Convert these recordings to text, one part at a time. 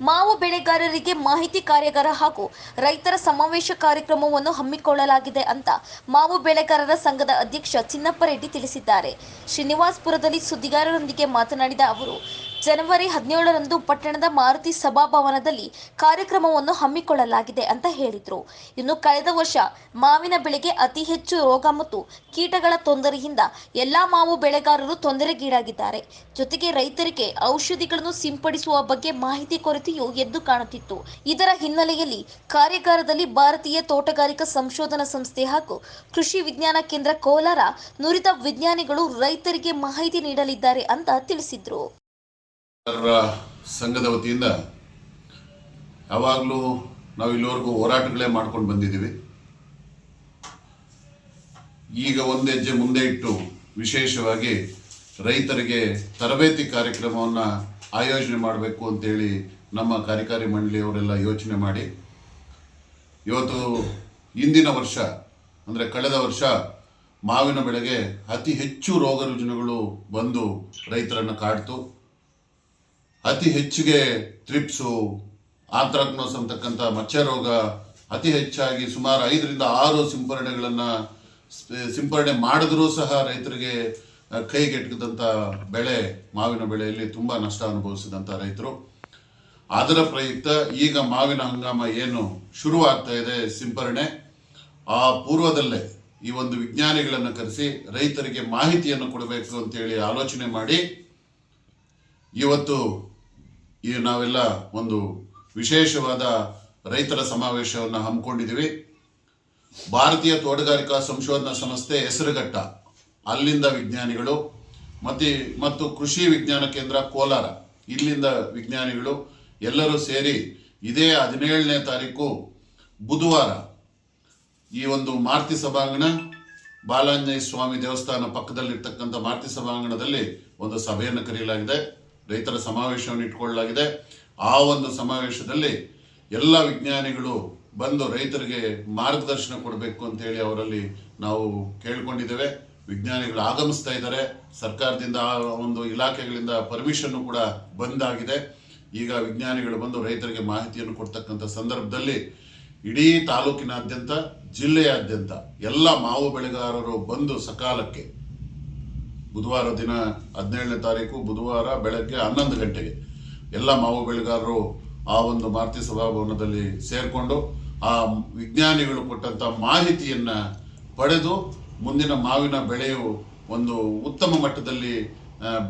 ಮಾವು ಬೆಳೆಗಾರರಿಗೆ ಮಾಹಿತಿ ಕಾರ್ಯಾಗಾರ ಹಾಗೂ ರೈತರ ಸಮಾವೇಶ ಕಾರ್ಯಕ್ರಮವನ್ನು ಹಮ್ಮಿಕೊಳ್ಳಲಾಗಿದೆ ಅಂತ ಮಾವು ಬೆಳೆಗಾರರ ಸಂಘದ ಅಧ್ಯಕ್ಷ ಚಿನ್ನಪ್ಪರೆಡ್ಡಿ ತಿಳಿಸಿದ್ದಾರೆ. ಶ್ರೀನಿವಾಸ್ಪುರದಲ್ಲಿ ಸುದ್ದಿಗಾರರೊಂದಿಗೆ ಮಾತನಾಡಿದ ಅವರು ಜನವರಿ ಹದಿನೇಳರಂದು ಪಟ್ಟಣದ ಮಾರುತಿ ಸಭಾಭವನದಲ್ಲಿ ಕಾರ್ಯಕ್ರಮವನ್ನು ಹಮ್ಮಿಕೊಳ್ಳಲಾಗಿದೆ ಅಂತ ಹೇಳಿದರು. ಇನ್ನು ಕಳೆದ ವರ್ಷ ಮಾವಿನ ಬೆಳೆಗೆ ಅತಿ ಹೆಚ್ಚು ರೋಗ ಮತ್ತು ಕೀಟಗಳ ತೊಂದರೆಯಿಂದ ಎಲ್ಲಾ ಮಾವು ಬೆಳೆಗಾರರು ತೊಂದರೆಗೀಡಾಗಿದ್ದಾರೆ. ಜೊತೆಗೆ ರೈತರಿಗೆ ಔಷಧಿಗಳನ್ನು ಸಿಂಪಡಿಸುವ ಬಗ್ಗೆ ಮಾಹಿತಿ ಕೊರತೆಯು ಎದ್ದು ಕಾಣುತ್ತಿತ್ತು. ಇದರ ಹಿನ್ನೆಲೆಯಲ್ಲಿ ಕಾರ್ಯಾಗಾರದಲ್ಲಿ ಭಾರತೀಯ ತೋಟಗಾರಿಕಾ ಸಂಶೋಧನಾ ಸಂಸ್ಥೆ ಹಾಗೂ ಕೃಷಿ ವಿಜ್ಞಾನ ಕೇಂದ್ರ ಕೋಲಾರ ನುರಿತ ವಿಜ್ಞಾನಿಗಳು ರೈತರಿಗೆ ಮಾಹಿತಿ ನೀಡಲಿದ್ದಾರೆ ಅಂತ ತಿಳಿಸಿದ್ರು. ಸಂಘದ ವತಿಯಿಂದ ಯಾವಾಗಲೂ ನಾವು ಇಲ್ಲಿವರೆಗೂ ಹೋರಾಟಗಳೇ ಮಾಡ್ಕೊಂಡು ಬಂದಿದ್ದೀವಿ. ಈಗ ಒಂದು ಹೆಜ್ಜೆ ಮುಂದೆ ಇಟ್ಟು ವಿಶೇಷವಾಗಿ ರೈತರಿಗೆ ತರಬೇತಿ ಕಾರ್ಯಕ್ರಮವನ್ನು ಆಯೋಜನೆ ಮಾಡಬೇಕು ಅಂತೇಳಿ ನಮ್ಮ ಕಾರ್ಯಕಾರಿ ಮಂಡಳಿಯವರೆಲ್ಲ ಯೋಚನೆ ಮಾಡಿ, ಇವತ್ತು ಇಂದಿನ ವರ್ಷ, ಅಂದರೆ ಕಳೆದ ವರ್ಷ ಮಾವಿನ ಬೆಳೆಗೆ ಅತಿ ಹೆಚ್ಚು ರೋಗ ರುಜಿನಗಳು ಬಂದು ರೈತರನ್ನು ಕಾಡ್ತು. ಅತಿ ಹೆಚ್ಚಿಗೆ ತ್ರಿಪ್ಸು ಆಂಥ್ರಾಕ್ನೋಸ್ ಅಂತಕ್ಕಂಥ ಮಚ್ಚರೋಗ ಅತಿ ಹೆಚ್ಚಾಗಿ ಸುಮಾರು ಐದರಿಂದ ಆರು ಸಿಂಪರಣೆಗಳನ್ನು ಸಿಂಪರಣೆ ಮಾಡಿದ್ರೂ ಸಹ ರೈತರಿಗೆ ಕೈಗೆಟಕದಂಥ ಬೆಳೆ, ಮಾವಿನ ಬೆಳೆಯಲ್ಲಿ ತುಂಬ ನಷ್ಟ ಅನುಭವಿಸಿದಂಥ ರೈತರು. ಅದರ ಪ್ರಯುಕ್ತ ಈಗ ಮಾವಿನ ಹಂಗಾಮ ಏನು ಶುರುವಾಗ್ತಾ ಇದೆ ಸಿಂಪರಣೆ ಆ ಪೂರ್ವದಲ್ಲೇ ಈ ಒಂದು ವಿಜ್ಞಾನಿಗಳನ್ನು ಕರೆಸಿ ರೈತರಿಗೆ ಮಾಹಿತಿಯನ್ನು ಕೊಡಬೇಕು ಅಂತೇಳಿ ಆಲೋಚನೆ ಮಾಡಿ ಇವತ್ತು ಈ ನಾವೆಲ್ಲ ಒಂದು ವಿಶೇಷವಾದ ರೈತರ ಸಮಾವೇಶವನ್ನು ಹಮ್ಮಿಕೊಂಡಿದ್ದೀವಿ. ಭಾರತೀಯ ತೋಟಗಾರಿಕಾ ಸಂಶೋಧನಾ ಸಂಸ್ಥೆ ಹೆಸರುಘಟ್ಟ, ಅಲ್ಲಿಂದ ವಿಜ್ಞಾನಿಗಳು, ಮತ್ತು ಮತ್ತು ಕೃಷಿ ವಿಜ್ಞಾನ ಕೇಂದ್ರ ಕೋಲಾರ, ಇಲ್ಲಿಂದ ವಿಜ್ಞಾನಿಗಳು ಎಲ್ಲರೂ ಸೇರಿ ಇದೇ ಹದಿನೇಳನೇ ತಾರೀಕು ಬುಧವಾರ ಈ ಒಂದು ಮಾರುತಿ ಸಭಾಂಗಣ, ಬಾಲಾಂಜನೇಯ ಸ್ವಾಮಿ ದೇವಸ್ಥಾನ ಪಕ್ಕದಲ್ಲಿರ್ತಕ್ಕಂಥ ಮಾರುತಿ ಸಭಾಂಗಣದಲ್ಲಿ ಒಂದು ಸಭೆಯನ್ನು ಕರೆಯಲಾಗಿದೆ. ರೈತರ ಸಮಾವೇಶವನ್ನು ಇಟ್ಕೊಳ್ಳಲಾಗಿದೆ ಆ ಒಂದು ಸಮಾವೇಶದಲ್ಲಿ ಎಲ್ಲ ವಿಜ್ಞಾನಿಗಳು ಬಂದು ರೈತರಿಗೆ ಮಾರ್ಗದರ್ಶನ ಕೊಡಬೇಕು ಅಂತೇಳಿ ಅವರಲ್ಲಿ ನಾವು ಕೇಳ್ಕೊಂಡಿದ್ದೇವೆ. ವಿಜ್ಞಾನಿಗಳು ಆಗಮಿಸ್ತಾ ಇದ್ದಾರೆ. ಸರ್ಕಾರದಿಂದ ಆ ಒಂದು ಇಲಾಖೆಗಳಿಂದ ಪರ್ಮಿಷನ್ನು ಕೂಡ ಬಂದಾಗಿದೆ. ಈಗ ವಿಜ್ಞಾನಿಗಳು ಬಂದು ರೈತರಿಗೆ ಮಾಹಿತಿಯನ್ನು ಕೊಡ್ತಕ್ಕಂಥ ಸಂದರ್ಭದಲ್ಲಿ ಇಡೀ ತಾಲೂಕಿನಾದ್ಯಂತ, ಜಿಲ್ಲೆಯಾದ್ಯಂತ ಎಲ್ಲ ಮಾವು ಬೆಳೆಗಾರರು ಬಂದು ಸಕಾಲಕ್ಕೆ ಬುಧವಾರ ದಿನ ಹದಿನೇಳನೇ ತಾರೀಕು, ಬುಧವಾರ ಬೆಳಗ್ಗೆ ಹನ್ನೊಂದು ಗಂಟೆಗೆ ಎಲ್ಲ ಮಾವು ಬೆಳೆಗಾರರು ಆ ಒಂದು ಮಾರುತಿ ಸಭಾಭವನದಲ್ಲಿ ಸೇರಿಕೊಂಡು ಆ ವಿಜ್ಞಾನಿಗಳು ಕೊಟ್ಟಂತ ಮಾಹಿತಿಯನ್ನ ಪಡೆದು ಮುಂದಿನ ಮಾವಿನ ಬೆಳೆಯು ಒಂದು ಉತ್ತಮ ಮಟ್ಟದಲ್ಲಿ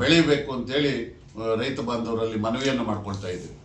ಬೆಳೆಯಬೇಕು ಅಂತೇಳಿ ರೈತ ಬಾಂಧವರಲ್ಲಿ ಮನವಿಯನ್ನು ಮಾಡ್ಕೊಳ್ತಾ ಇದ್ದೀವಿ.